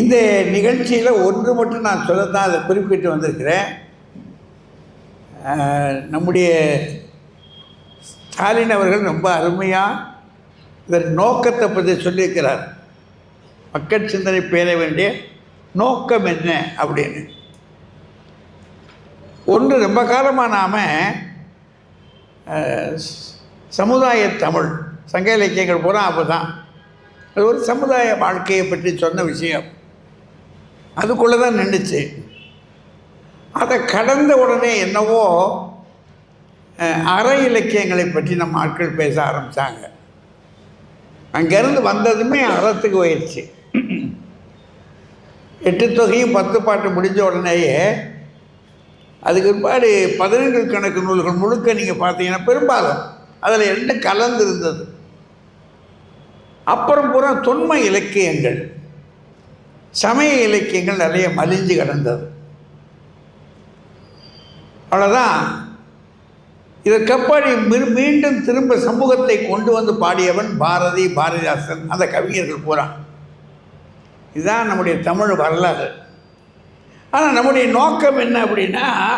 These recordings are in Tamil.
இந்த நிகழ்ச்சியில் ஒன்று மட்டும் நான் சொல்லத்தான் அதை குறிப்பிட்டு வந்திருக்கிறேன். நம்முடைய ஸ்டாலின் அவர்கள் ரொம்ப அருமையாக இதன் நோக்கத்தை பற்றி சொல்லியிருக்கிறார். மக்கள் சிந்தனை பேர வேண்டிய நோக்கம் என்ன அப்படின்னு. ஒன்று ரொம்ப காலமாக நாம் சமுதாய தமிழ் சங்க இலக்கியங்கள் பூரா அப்போ தான் அது ஒரு சமுதாய வாழ்க்கையை பற்றி சொன்ன விஷயம். அதுக்குள்ளே தான் நின்றுச்சு அதை கடந்த உடனே என்னவோ அற இலக்கியங்களை பற்றி நம்ம ஆட்கள் பேச ஆரம்பித்தாங்க அங்கேருந்து வந்ததுமே அறத்துக்கு போயிடுச்சு எட்டு தொகையும் பத்து பாட்டு முடிஞ்ச உடனேயே அதுக்கு பிற்பாடு பதினெண்டு கணக்கு நூல்கள் முழுக்க நீங்கள் பார்த்தீங்கன்னா பெரும்பாலும் அதில் ரெண்டு கலந்து இருந்தது. அப்புறம் பூரா தொன்மை இலக்கியங்கள். சமய இலக்கியங்கள் நிறைய மலிஞ்சு கிடந்தது. அவ்வளோதான் இதற்கப்பாடி மீ- மீண்டும் திரும்ப சமூகத்தை கொண்டு வந்து பாடியவன் பாரதி பாரதிதாசன் அந்த கவிஞர்கள் பூரா. இதுதான் நம்முடைய தமிழ் வரலாறு. ஆனால் நம்முடைய நோக்கம் என்ன அப்படின்னா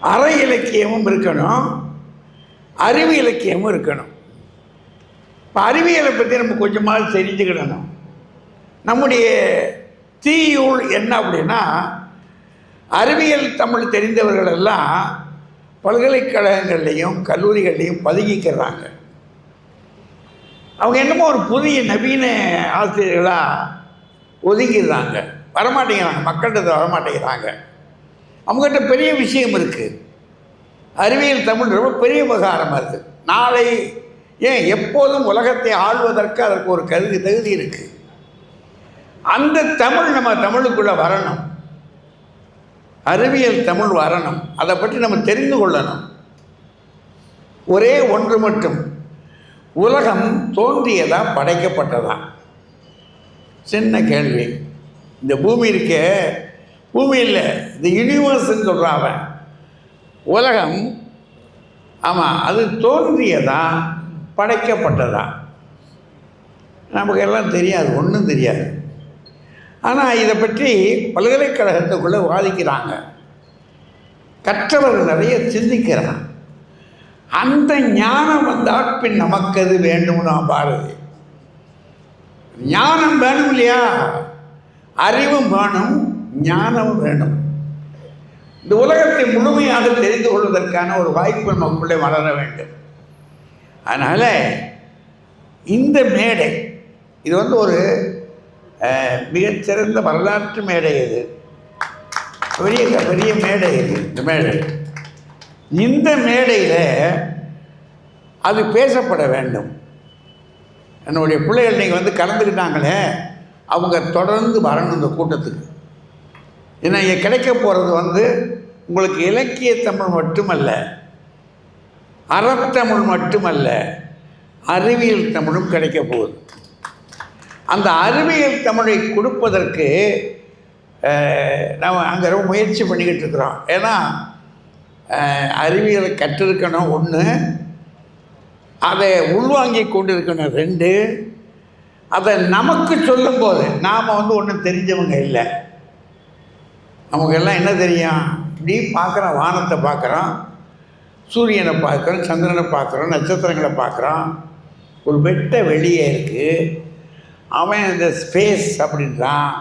அற இலக்கியமும் இருக்கணும் அறிவு இலக்கியமும் இருக்கணும். இப்போ அறிவியலை பற்றி நம்ம கொஞ்சமாக தெரிஞ்சுக்கிடணும். நம்முடைய தீயுள் என்ன அப்படின்னா அறிவியல் தமிழ் தெரிந்தவர்கள் எல்லாம் பல்கலைக்கழகங்கள்லேயும் கல்லூரிகள்லேயும் பதுங்கிக்கிறாங்க. அவங்க என்னமோ ஒரு புதிய நவீன ஆசிரியர்களாக ஒதுங்கிடுறாங்க. வரமாட்டேங்கிறாங்க மக்கள்கிட்ட வரமாட்டேங்கிறாங்க. அவங்ககிட்ட பெரிய விஷயம் இருக்குது அறிவியல் தமிழ் ரொம்ப பெரிய விவகாரமாக இருக்குது நாளை ஏன் எப்போதும் உலகத்தை ஆள்வதற்கு அதற்கு ஒரு கருதி தகுதி இருக்குது அந்த தமிழ் நம்ம தமிழுக்குள்ளே வரணும். அறிவியல் தமிழ் வரணும். அதை பற்றி நம்ம தெரிந்து கொள்ளணும். ஒரே ஒன்று மட்டும். உலகம் தோன்றியதா படைக்கப்பட்டதா? சின்ன கேள்வி. இந்த பூமி இருக்க. பூமி இல்லை. இந்த யூனிவர்ஸ்ன்னு சொல்கிறான் அவன். உலகம் ஆமாம் அது தோன்றியதா? படைக்கப்பட்டதா? நமக்கு எல்லாம் தெரியாது ஒன்றும் தெரியாது. ஆனால் இதை பற்றி பல்கலைக்கழகத்துக்குள்ளே வாதிக்கிறாங்க. கற்றவர்கள் நிறைய சிந்திக்கிறான் அந்த ஞானம் வந்தால் பின் நமக்கு அது நான் பாரதி. ஞானம் வேணும் இல்லையா? அறிவும் வேணும் ஞானமும் வேணும். இந்த உலகத்தை முழுமையாக தெரிந்து கொள்வதற்கான ஒரு வாய்ப்பு நமக்குள்ளே வளர வேண்டும். அதனால் இந்த மேடை இது வந்து ஒரு மிகச்சிறந்த வரலாற்று மேடை இது. பெரிய பெரிய மேடை இது. இந்த மேடை. இந்த மேடையில் அது பேசப்பட வேண்டும். என்னுடைய பிள்ளைகள் நீங்கள் வந்து கலந்துக்கிட்டாங்களே அவங்க தொடர்ந்து வரணும் இந்த கூட்டத்துக்கு. ஏன்னா இங்கே கிடைக்க போகிறது வந்து உங்களுக்கு இலக்கிய தமிழ் மட்டுமல்ல அறத்தமிழ் மட்டுமல்ல அறிவியல் தமிழும் கிடைக்க போகுது. அந்த அறிவியல் தமிழை கொடுப்பதற்கு நம்ம அங்கே ரொம்ப முயற்சி பண்ணிக்கிட்டு இருக்கிறோம். ஏன்னா அறிவியலை கற்றிருக்கணும் ஒன்று அதை உள்வாங்கி கொண்டிருக்கணும் ரெண்டு அதை நமக்கு சொல்லும்போது நாம் வந்து ஒன்றும் தெரிஞ்சவங்க இல்லை. நமக்கு எல்லாம் என்ன தெரியும்? இப்படி பார்க்குறோம் வானத்தை பார்க்குறோம். சூரியனை பார்க்குறோம் சந்திரனை பார்க்குறோம் நட்சத்திரங்களை பார்க்குறோம் ஒரு வெட்ட வெளியே இருக்குது அவன் அந்த ஸ்பேஸ் அப்படின்றான்.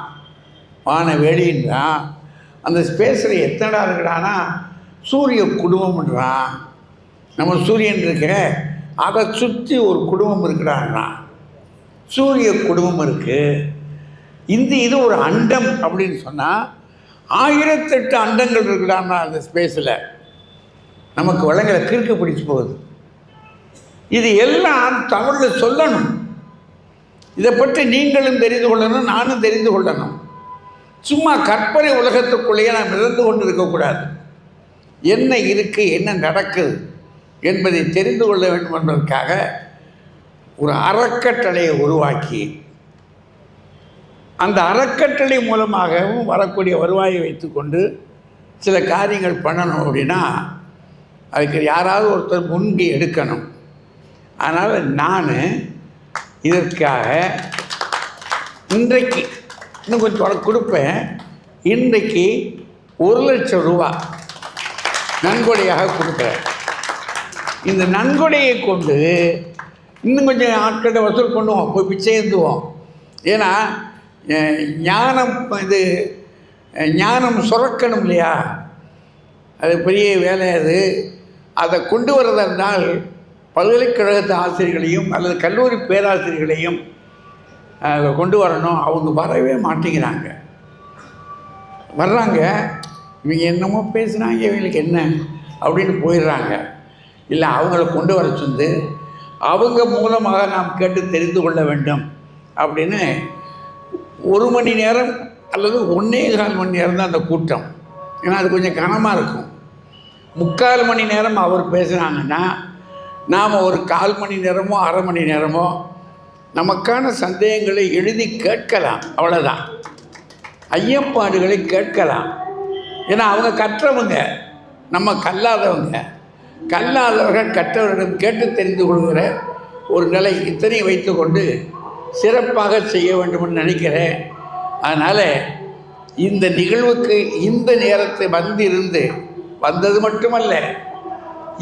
வான வெளின்றான். அந்த ஸ்பேஸில் எத்தனை இருக்குடானா சூரிய குடும்பம்ன்றான். நம்ம சூரியன் இருக்க அதை சுற்றி ஒரு குடும்பம் இருக்குடான்றான் சூரிய குடும்பம் இருக்குது இந்த இது ஒரு அண்டம் அப்படின்னு சொன்னால் ஆயிரத்தெட்டு அண்டங்கள் இருக்கிறான்னா அந்த ஸ்பேஸில் நமக்கு வளங்களை கிறுக்கு பிடிச்சு போகுது. இது எல்லாம் தமிழில் சொல்லணும். இதை பற்றி நீங்களும் தெரிந்து கொள்ளணும் நானும் தெரிந்து கொள்ளணும். சும்மா கற்பனை உலகத்துக்குள்ளேயே நாம் மிதந்து கொண்டு இருக்கக்கூடாது என்ன இருக்குது என்ன நடக்குது என்பதை தெரிந்து கொள்ள வேண்டும் என்பதற்காக ஒரு அறக்கட்டளையை உருவாக்கி அந்த அறக்கட்டளை மூலமாகவும் வரக்கூடிய வருவாயை வைத்துக்கொண்டு சில காரியங்கள் பண்ணணும் அப்படின்னா அதுக்கு யாராவது ஒருத்தர் முன்கி எடுக்கணும். அதனால் நான் இதற்காக இன்றைக்கு இன்னும் கொஞ்சம் உனக்கு கொடுப்பேன். இன்றைக்கு ஒரு லட்சம் ரூபா நன்கொடையாக கொடுக்குறேன். இந்த நன்கொடையை கொண்டு இன்னும் கொஞ்சம் ஆட்கள்கிட்ட வசூல் பண்ணுவோம் போய் பிச்சை எழுந்துவோம் ஏன்னா ஞானம் இது ஞானம் சுரக்கணும் இல்லையா? அது பெரிய வேலை அது. அதை கொண்டு வரதா இருந்தால் பல்கலைக்கழகத்து ஆசிரியர்களையும் அல்லது கல்லூரி பேராசிரியர்களையும் கொண்டு வரணும். அவங்க வரவே மாட்டேங்கிறாங்க. வர்றாங்க. இவங்க என்னமோ பேசுகிறாங்க இவங்களுக்கு என்ன அப்படின்னு போயிடுறாங்க. இல்லை அவங்கள கொண்டு வர சொல்லு. அவங்க மூலமாக நாம் கேட்டு தெரிந்து கொள்ள வேண்டும் அப்படின்னு ஒரு மணி நேரம் அல்லது ஒன்றே கால் மணி நேரம் தான் அந்த கூட்டம். ஏன்னா அது கொஞ்சம் கனமாக இருக்கும். முக்கால் மணி நேரம் அவர் பேசுனாங்கன்னா நாம் ஒரு கால் மணி நேரமோ அரை மணி நேரமோ நமக்கான சந்தேகங்களை எழுதி கேட்கலாம். அவ்வளோதான் ஐயப்பாடுகளை கேட்கலாம். ஏன்னா அவங்க கற்றவங்க. நம்ம கல்லாதவங்க. கல்லாதவர்கள் கற்றவரிடம் கேட்டு தெரிந்து கொள்கிற ஒரு நிலை இத்தனை வைத்துக்கொண்டு சிறப்பாக செய்ய வேண்டும்னு நினைக்கிறேன். அதனால் இந்த நிகழ்வுக்கு இந்த நேரத்தை வந்திருந்து வந்தது மட்டுமல்ல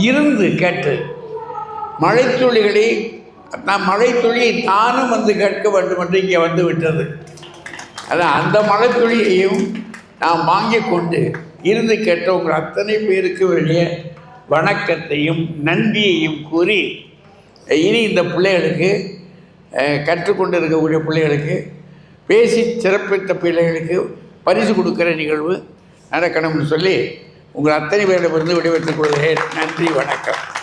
இருந்து கேட்டு மழைத்துளிகளை நான் மழைத்துளியை தானும் வந்து கேட்க வேண்டும் என்று இங்கே வந்து விட்டது. அதான் அந்த மழைத்துளியையும் நாம் வாங்கி கொண்டு இருந்து கேட்ட உங்கள் அத்தனை பேருக்கு வேண்டிய வணக்கத்தையும் நன்றியையும் கூறி இனி இந்த பிள்ளைகளுக்கு கற்றுக்கொண்டு இருக்கக்கூடிய பிள்ளைகளுக்கு பேசி சிறப்பித்த பிள்ளைகளுக்கு பரிசு கொடுக்கிற நிகழ்வு நடக்கணும்னு சொல்லி உங்கள் அத்தனை பேரிடமிருந்து விடைபெற்றுக் கொள்கிறேன். நன்றி வணக்கம்.